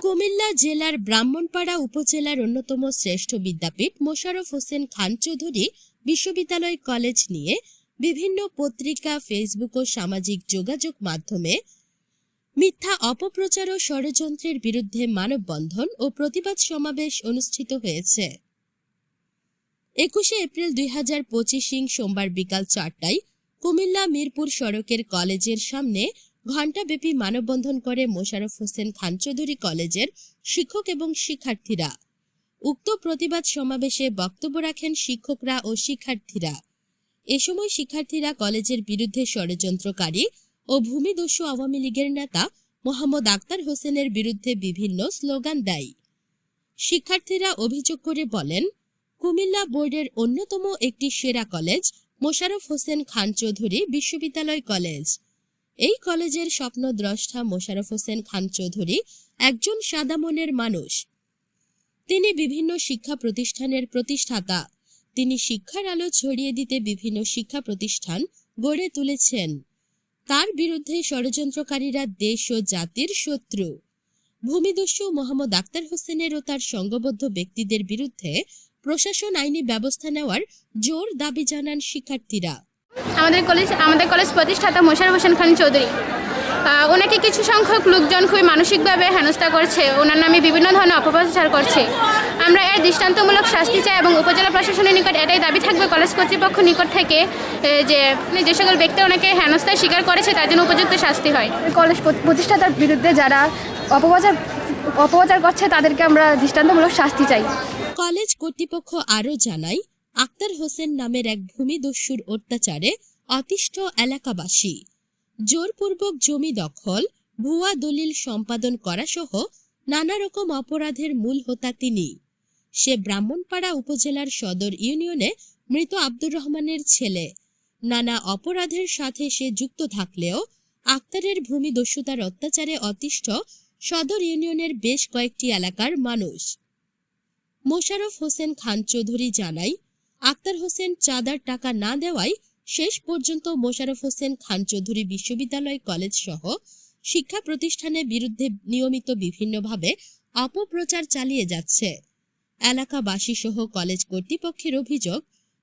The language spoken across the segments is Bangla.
কুমিল্লা জেলার ব্রাহ্মণপাড়া উপজেলার অন্যতম শ্রেষ্ঠ বিদ্যাপীঠ মোশাররফ হোসেন খান চৌধুরী বিশ্ববিদ্যালয় কলেজ নিয়ে বিভিন্ন পত্রিকা, ফেসবুক ও সামাজিক যোগাযোগ মাধ্যমে মিথ্যা অপপ্রচার ও ষড়যন্ত্রের বিরুদ্ধে মানববন্ধন ও প্রতিবাদ সমাবেশ অনুষ্ঠিত হয়েছে। একুশে এপ্রিল দুই হাজার পঁচিশিং সোমবার বিকাল চারটায় কুমিল্লা মিরপুর সড়কের কলেজের সামনে ঘণ্টাব্যাপী মানববন্ধন করে মোশারফ হোসেন খান চৌধুরী কলেজের শিক্ষক এবং শিক্ষার্থীরা। উক্ত প্রতিবাদ সমাবেশে বক্তব্য রাখেন শিক্ষকরা ও শিক্ষার্থীরা। এ সময় শিক্ষার্থীরা কলেজের বিরুদ্ধে ষড়যন্ত্রকারী ও ভূমিদস্যু আওয়ামী লীগের নেতা মোহাম্মদ আক্তার হোসেনের বিরুদ্ধে বিভিন্ন স্লোগান দেয়। শিক্ষার্থীরা অভিযোগ করে বলেন, কুমিল্লা বোর্ডের অন্যতম একটি সেরা কলেজ মোশাররফ হোসেন খান চৌধুরী বিশ্ববিদ্যালয় কলেজ। এই কলেজের স্বপ্নদ্রষ্টা মোশাররফ হোসেন খান চৌধুরী একজন সাদা মনের মানুষ। তিনি বিভিন্ন শিক্ষা প্রতিষ্ঠানের প্রতিষ্ঠাতা। তিনি শিক্ষার আলো ছড়িয়ে দিতে বিভিন্ন শিক্ষা প্রতিষ্ঠান গড়ে তুলেছেন। তার বিরুদ্ধে ষড়যন্ত্রকারীরা দেশ ও জাতির শত্রু। ভূমিদস্যু মোহাম্মদ আক্তার হোসেনের ও তার সংঘবদ্ধ ব্যক্তিদের বিরুদ্ধে প্রশাসন আইনি ব্যবস্থা নেওয়ার জোর দাবি জানান শিক্ষার্থীরা। আমাদের কলেজ আমাদের কলেজ প্রতিষ্ঠাতা মোশারফ হোসেন খান চৌধুরী। ওনাকে কিছু সংখ্যক লোকজন খুবই মানসিকভাবে হেনস্থা করছে। ওনার নামে বিভিন্ন ধরনের অপপ্রচার করছে। আমরা এর দৃষ্টান্তমূলক শাস্তি চাই এবং উপজেলা প্রশাসনের নিকট এটাই দাবি থাকবে কলেজ কর্তৃপক্ষ নিকট থেকে যে যে সকল ব্যক্তি ওনাকে হেনস্থায় স্বীকার করেছে তার জন্য উপযুক্ত শাস্তি হয়। কলেজ প্রতিষ্ঠাতার বিরুদ্ধে যারা অপপ্রচার অপপ্রচার করছে, তাদেরকে আমরা দৃষ্টান্তমূলক শাস্তি চাই। কলেজ কর্তৃপক্ষ আরও জানায়, আক্তার হোসেন নামের এক ভূমিদস্যুর অত্যাচারে অতিষ্ঠ এলাকাবাসী। জোরপূর্বক জমি দখল, ভুয়া দলিল সম্পাদন করা সহ নানা রকম অপরাধের মূল হোতা তিনি। সে ব্রাহ্মণপাড়া উপজেলার সদর ইউনিয়নে মৃত আব্দুর রহমানের ছেলে। নানা অপরাধের সাথে সে যুক্ত থাকলেও আক্তারের ভূমিদস্যুতার অত্যাচারে অতিষ্ঠ সদর ইউনিয়নের বেশ কয়েকটি এলাকার মানুষ। মোশাররফ হোসেন খান চৌধুরী জানায়, আক্তার হোসেন চাঁদার টাকা না দেওয়ায় শেষ পর্যন্ত মোশাররফ হোসেন খান চৌধুরী বিশ্ববিদ্যালয় কলেজ সহ শিক্ষা প্রতিষ্ঠানের বিরুদ্ধে নিয়মিত বিভিন্নভাবে অপপ্রচার চালিয়ে যাচ্ছে। এলাকাবাসী সহ কলেজ কর্তৃপক্ষের অভিযোগ,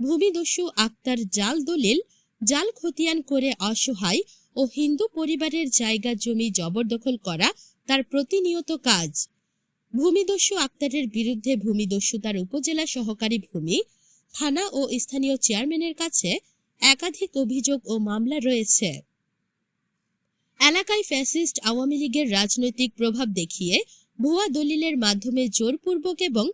ভূমিদস্যু আক্তার জাল দলিল, জাল খতিয়ান করে অসহায় ও হিন্দু পরিবারের জায়গা জমি জবরদখল করা তার প্রতিনিয়ত কাজ। ভূমিদস্যু আক্তারের বিরুদ্ধে ভূমিদস্যুতার উপজেলা সহকারী ভূমি, থানা ও স্থানীয় চেয়ারম্যানের কাছে একাধিক অভিযোগ ও মামলা রয়েছে। এলাকায় ফ্যাসিস্ট আওয়ামী লীগের রাজনৈতিক প্রভাব দেখিয়ে ভুয়া দলিলের মাধ্যমে জোরপূর্বক এবং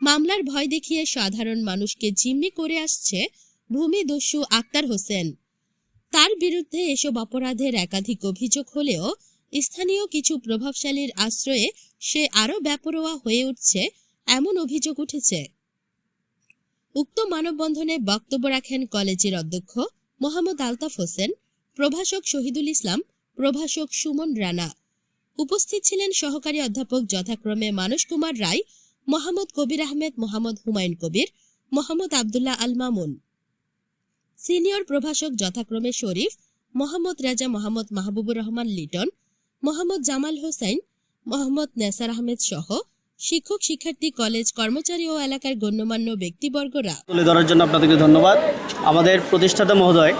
মামলার ভয় দেখিয়ে সাধারণ মানুষকে জিম্মি করে আসছে ভূমিদস্যু আক্তার হোসেন। তার বিরুদ্ধে এসব অপরাধের একাধিক অভিযোগ হলেও স্থানীয় কিছু প্রভাবশালীর আশ্রয়ে সে আরও বেপরোয়া হয়ে উঠছে, এমন অভিযোগ উঠেছে। উক্ত মানববন্ধনে বক্তব্য রাখেন কলেজের অধ্যক্ষ মোহাম্মদ আলতাফ হোসেন, প্রভাষক শহীদুল ইসলাম, প্রভাষক সুমন রানা। উপস্থিত ছিলেন সহকারী অধ্যাপক যথাক্রমে মানস কুমার রায়, মোহাম্মদ কবির আহমেদ, মোহাম্মদ হুমায়ুন কবির, মোহাম্মদ আবদুল্লাহ আল মামুন। সিনিয়র প্রভাষক যথাক্রমে শরীফ, মোহাম্মদ রাজা মোহাম্মদ মাহবুবুর রহমান লিটন মোহাম্মদ জামাল হোসেন, মোহাম্মদ নেসার আহমেদ সহ শিক্ষক, শিক্ষার্থী, কলেজ কর্মচারী ও এলাকার গণ্যমান্য ব্যক্তিবর্গরা। তুলে ধরার জন্য আপনাদেরকে ধন্যবাদ। আমাদের প্রতিষ্ঠাতা মহোদয়,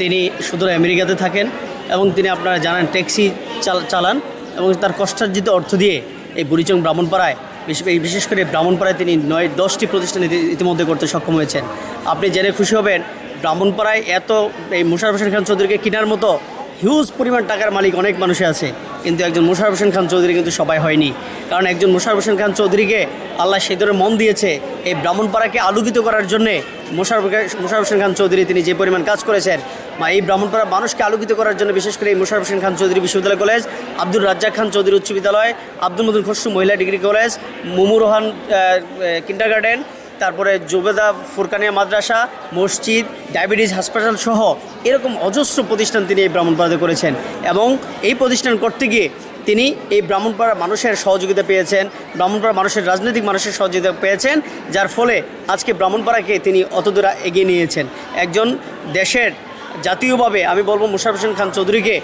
তিনি সুদূর আমেরিকাতে থাকেন এবং তিনি আপনারা জানেন ট্যাক্সি চালান এবং তার কষ্টার্জিত অর্থ দিয়ে এই বুড়িচং ব্রাহ্মণপাড়ায়, বিশেষ করে ব্রাহ্মণপাড়ায় তিনি নয়, দশটি প্রতিষ্ঠান ইতিমধ্যে করতে সক্ষম হয়েছেন। আপনি জেনে খুশি হবেন, ব্রাহ্মণপাড়ায় এত এই মুশারফ হোসেন খান চৌধুরীকে কেনার মতো হিউজ পরিমাণ টাকার মালিক অনেক মানুষে আছে। কিন্তু একজন মুশারফ হোসেন খান চৌধুরী কিন্তু সবাই হয়নি। কারণ একজন মুশারফ হোসেন খান চৌধুরীকে আল্লাহ সেই মন দিয়েছে এই ব্রাহ্মণপাড়াকে আলোকিত করার জন্যে মোশারফ মুশারফ হোসেন খান চৌধুরী তিনি যে পরিমাণ কাজ করেছেন বা এই ব্রাহ্মণপাড়ার মানুষকে আলোকিত করার জন্য বিশেষ করে এই মোশারফ হোসেন খান চৌধুরী বিশ্ববিদ্যালয় কলেজ আব্দুল রাজ্জাক খান চৌধুরী উচ্চ বিদ্যালয়, আব্দুল মদুল খসরু মহিলা ডিগ্রি কলেজ মুমুরহান কিন্ডার গার্ডেন তারপরে জুবেদা ফুরকানিয়া মাদ্রাসা, মসজিদ, ডায়াবেটিস হাসপাতাল সহ এরকম অজস্র প্রতিষ্ঠান তিনি এই ব্রাহ্মণপাড়াতে করেছেন এবং এই প্রতিষ্ঠান করতে গিয়ে তিনি এই ব্রাহ্মণপাড়া মানুষের সহযোগিতা পেয়েছেন ব্রাহ্মণপাড়া মানুষের রাজনৈতিক মানুষের সহযোগিতা পেয়েছেন, যার ফলে আজকে ব্রাহ্মণপাড়াকে তিনি অতদূরা এগিয়ে নিয়েছেন। একজন দেশের জাতীয়ভাবে আমি বলব মুশারফ হোসেন খান চৌধুরীকে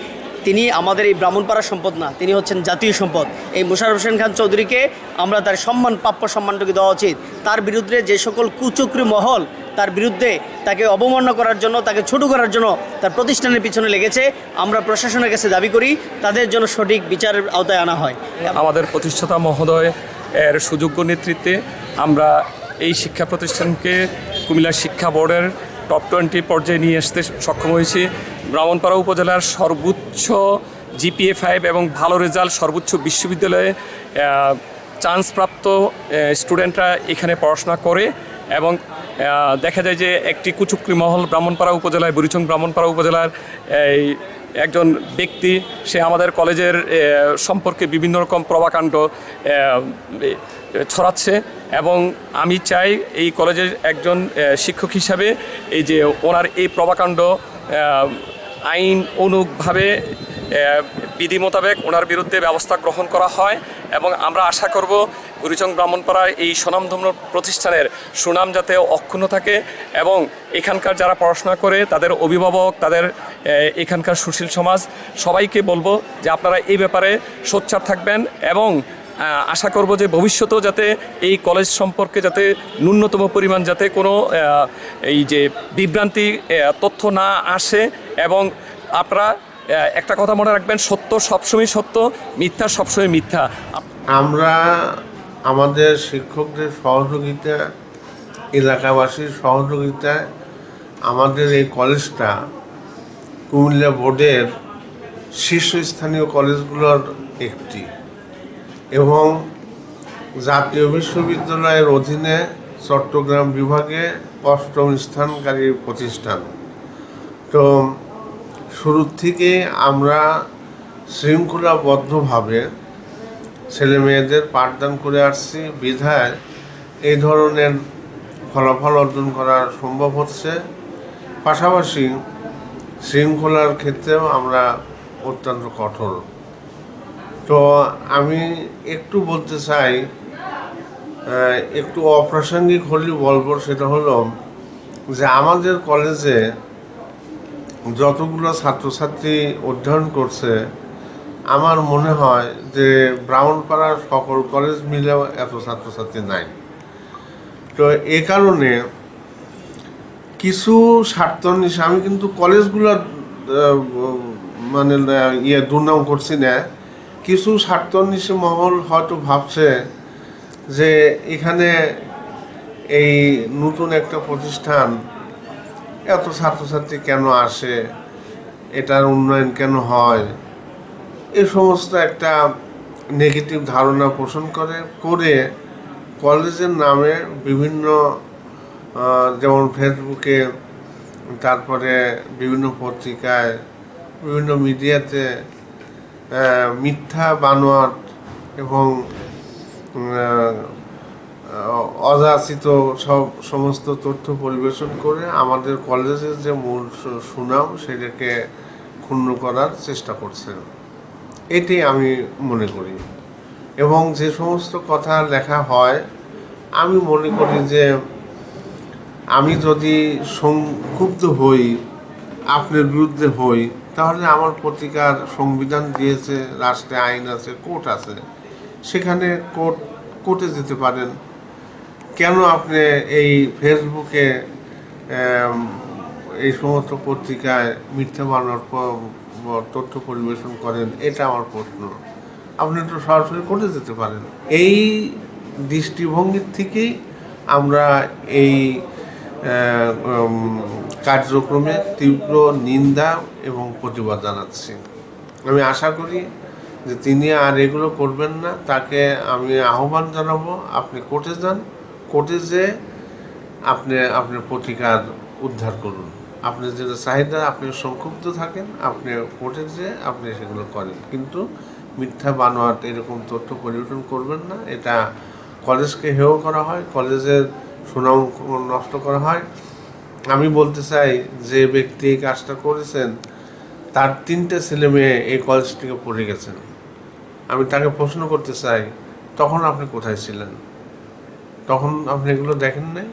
তিনি আমাদের এই ব্রাহ্মণপাড়ার সম্পদ না, তিনি হচ্ছেন জাতীয় সম্পদ। এই মুশারফ হোসেন খান চৌধুরীকে আমরা তার সম্মান, প্রাপ্য সম্মানটুকু দেওয়া উচিত। তার বিরুদ্ধে যে সকল কুচক্রি মহল তার বিরুদ্ধে তাকে অবমাননা করার জন্য, তাকে ছোট করার জন্য তার প্রতিষ্ঠানের পিছনে লেগেছে। আমরা প্রশাসনের কাছে দাবি করি, তাদের জন্য সঠিক বিচারের আওতায় আনা হয়। আমাদের প্রতিষ্ঠাতা মহোদয় এর সুযোগ্য নেতৃত্বে আমরা এই শিক্ষা প্রতিষ্ঠানকে কুমিল্লা শিক্ষা বোর্ডের টপ টোয়েন্টি পর্যায়ে নিয়ে আসতে সক্ষম হয়েছি। ব্রাহ্মণপাড়া উপজেলার সর্বোচ্চ জিপিএ ফাইভ এবং ভালো রেজাল্ট সর্বোচ্চ বিশ্ববিদ্যালয়ে চান্সপ্রাপ্ত স্টুডেন্টরা এখানে পড়াশোনা করে এবং দেখা যায় যে একটি কুচুকরি মহল ব্রাহ্মণপাড়া উপজেলায় বুড়িচং ব্রাহ্মণপাড়া উপজেলার এই একজন ব্যক্তি সে আমাদের কলেজের সম্পর্কে বিভিন্ন রকম প্রভাকাণ্ড ছড়াচ্ছে এবং আমি চাই এই কলেজের একজন শিক্ষক হিসাবে এই যে ওনার এই প্রভাকাণ্ড আহ, আইন অনুগভাবে বিধি মোতাবেক ওনার বিরুদ্ধে ব্যবস্থা গ্রহণ করা হয় এবং আমরা আশা করব গুরুচং ব্রাহ্মণপাড়ার এই স্বনামধন্য প্রতিষ্ঠানের সুনাম যাতে অক্ষুণ্ণ থাকে এবং এখানকার যারা পড়াশোনা করে, তাদের অভিভাবক, তাদের এখানকার সুশীল সমাজ সবাইকে বলব যে আপনারা এই ব্যাপারে সোচ্চার থাকবেন এবং আশা করব যে ভবিষ্যতেও যাতে এই কলেজ সম্পর্কে যাতে ন্যূনতম পরিমাণ যাতে কোনো এই যে বিভ্রান্তি তথ্য না আসে এবং আপনারা একটা কথা মনে রাখবেন, সত্য সবসময় সত্য, মিথ্যা সবসময় মিথ্যা। আমরা আমাদের শিক্ষকদের সহযোগিতা, এলাকাবাসীর সহযোগিতায় আমাদের এই কলেজটা কুমিল্লা বোর্ডের শীর্ষস্থানীয় কলেজগুলোর একটি। এবং জাতীয় বিশ্ববিদ্যালয়ের অধীনে চট্টগ্রাম বিভাগে অষ্টম স্থানকারী প্রতিষ্ঠান। তো শুরুর থেকে আমরা শৃঙ্খলাবদ্ধভাবে ছেলে মেয়েদের পাঠদান করে আসছি। বিধায় এই ধরনের ফলাফল অর্জন করা সম্ভব হচ্ছে। পাশাপাশি শৃঙ্খলার ক্ষেত্রেও আমরা অত্যন্ত কঠোর। তো আমি একটু বলতে চাই একটু অপ্রাসঙ্গিক হলেও বলব সেটা হলো যে আমাদের কলেজে যতগুলো ছাত্রছাত্রী অধ্যয়ন করছে, আমার মনে হয় যে ব্রাহ্মণপাড়ার সকল কলেজ মিলেও এত ছাত্রছাত্রী নাই। তো এ কারণে কিছু স্বার্থনিশে আমি কিন্তু কলেজগুলো মানে ইয়ে দুর্নাম করছি না। কিছু স্বার্থনিশে মহল হয়তো ভাবছে যে এখানে এই নতুন একটা প্রতিষ্ঠান এত ছাত্রছাত্রী কেন আসে? এটার উন্নয়ন কেন হয়? এ সমস্ত একটা নেগেটিভ ধারণা পোষণ করে করে কলেজের নামে বিভিন্ন যেমন ফেসবুকে তারপরে বিভিন্ন পত্রিকায়, বিভিন্ন মিডিয়াতে মিথ্যা, বানোয়াট এবং অযাচিত সব সমস্ত তথ্য পরিবেশন করে আমাদের কলেজের যে মূল সুনাম সেটাকে ক্ষুণ্ণ করার চেষ্টা করছে এটি আমি মনে করি। এবং যে সমস্ত কথা লেখা হয়, আমি মনে করি যে আমি যদি সংক্ষুব্ধ হই, আপনার বিরুদ্ধে হই তাহলে আমার পত্রিকার সংবিধান দিয়েছে, রাষ্ট্রে আইন আছে, কোর্ট আছে। সেখানে কোর্ট, কোর্টে যেতে পারেন। কেন আপনি এই ফেসবুকে এই সমস্ত পত্রিকায় মিথ্যা বানানোর তথ্য পরিবেশন করেন, এটা আমার প্রশ্ন। আপনি তো সরাসরি কোর্টে যেতে পারেন। এই দৃষ্টিভঙ্গির থেকেই আমরা এই কার্যক্রমে তীব্র নিন্দা এবং প্রতিবাদ জানাচ্ছি। আমি আশা করি যে তিনি আর এগুলো করবেন না। তাকে আমি আহ্বান জানাব, আপনি কোর্টে যান। কোর্টে যে আপনি, আপনার প্রতিকার উদ্ধার করুন। আপনি যেটা চাহিদা, আপনি সংক্ষুব্ধ থাকেন, আপনি কোর্টে যে আপনি সেগুলো করেন। কিন্তু মিথ্যা বানোয়াট এরকম তথ্য পরিবেশন করবেন না। এটা কলেজকে হেয় করা হয়। কলেজের সুনাম নষ্ট করা হয়। আমি বলতে চাই, যে ব্যক্তি এই কাজটা করেছেন, তার তিনটে ছেলে মেয়ে এই কলেজ থেকে পড়ে গেছেন। আমি তাকে প্রশ্ন করতে চাই, তখন আপনি কোথায় ছিলেন? তখন আপনি এগুলো দেখেন নাই?